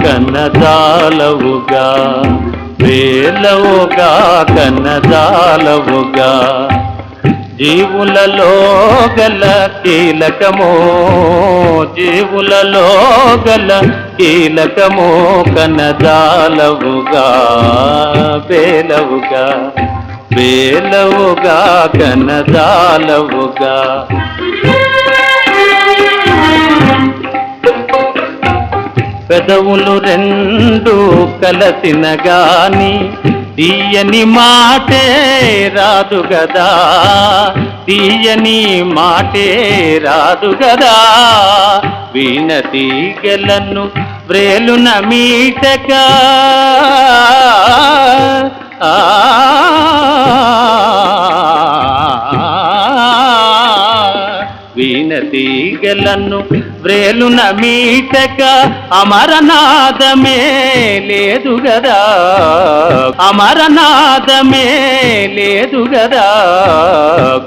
కన్నదాలవుగా వేలవుగా కన్నదాలవుగా జీవులలో గల కీలకమో జీవులలో గల కీలకమో కనదాలవుగా వేలవుగా. వేలవుగా కనదాలవుగా పెదవులు రెండు కలసిన గాని తీయని మాటే రాదు గదా. తీయని మాటే రాదు గదా. వీణ తీగలను వ్రేలున మీటగా. వీణ తీగలను వ్రేలున మీటక అమరనాదమే లేదు గదా. అమరనాదమే లేదు గదా.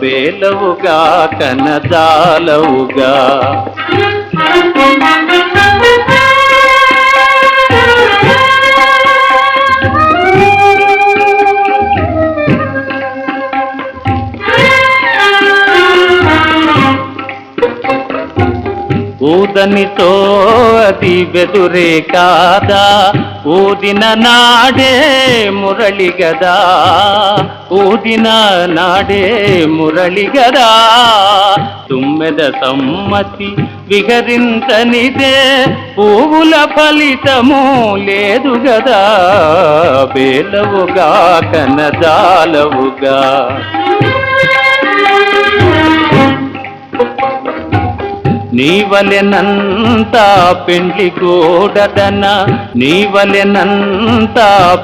బేలవుగా కనదాలవుగా ఊదనితో అది వెదురే కాదా? ఊదిన నాడే మురళి గదా? ఊదిన నాడే మురళి గదా? తుమ్మెద సమ్మతి విహరించనిదే పువ్వుల ఫలితము లేదు గదా? బేలవుగా కనజాలవుగా నీవలెనంత పెండ్లి కూడదన నీవలెనంత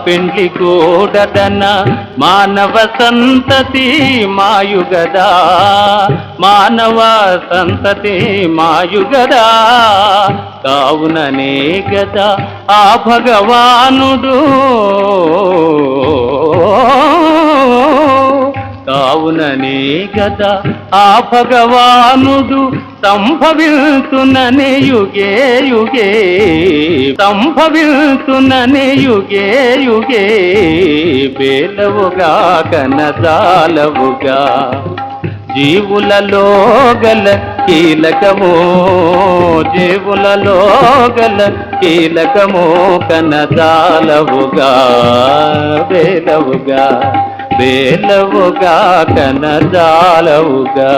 పెండ్లి కూడదన మానవ సంతతి మాయుగదా మానవ సంతతి మాయుగదా. కావుననే గదా ఆ భగవానుడు. కావుననే గదా ఆ భగవానుడు సంభవిల్తుననే యుగే యుగే. సంభవిల్తుననే యుగే యుగే. వేలవుగా కనదాలవుగా జీవులలో గల కీలకమో జీవులలో గల కీలకమో కనదాలవుగా వేలవుగా వేలవుగా కనజాలవుగా